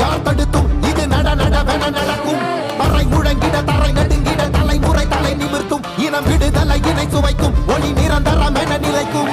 யார் தடுத்தும் இது நட நடவென நடக்கும். பறை முழங்கிட தரை நடுங்கிட தலைமுறை தலை நிமிர்த்தும். இனம் விடுதலை இணை சுவைக்கும். ஒளி நிரந்தரம் என நிலைக்கும்.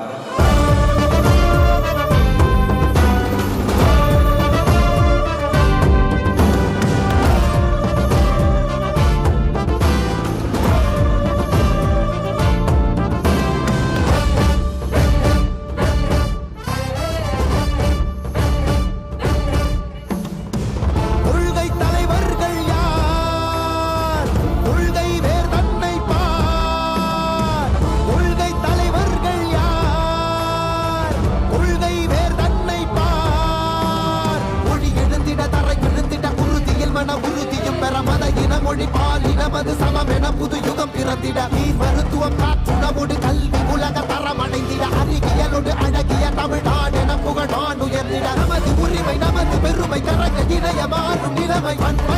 my one.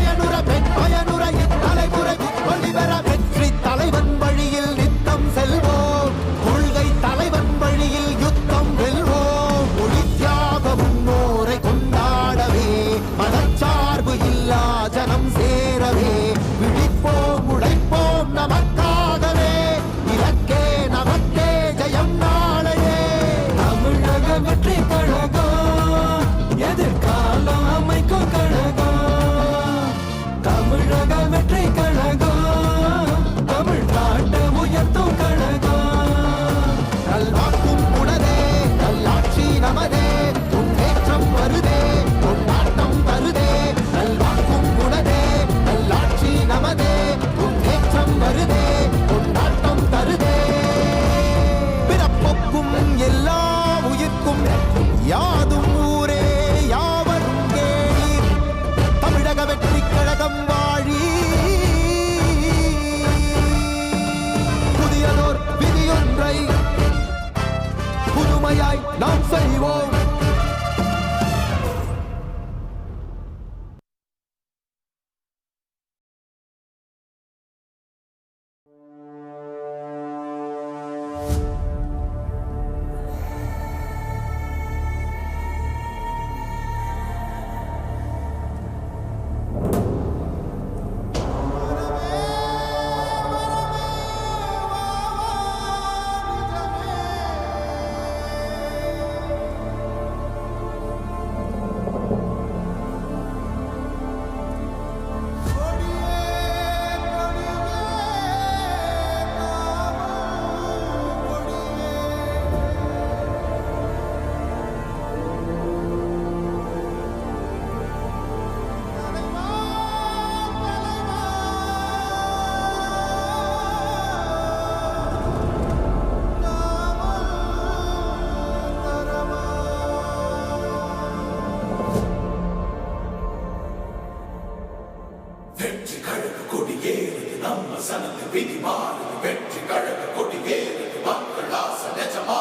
எல்லா உயிர்க்கும் யாதும் ஊரே யாவரும் கேளீர் தமிழக வெற்றி கழகம் வாழி. புதியதோர் விதியொன்றை புதுமையாய் நாம் செய்வோம். வெற்றி கழக கொடி ஏறுது நம்ம சனத்து விதி மாறுது வெற்றி கழக கொடி ஏறுது மக்கள் ஆசை நிஜமா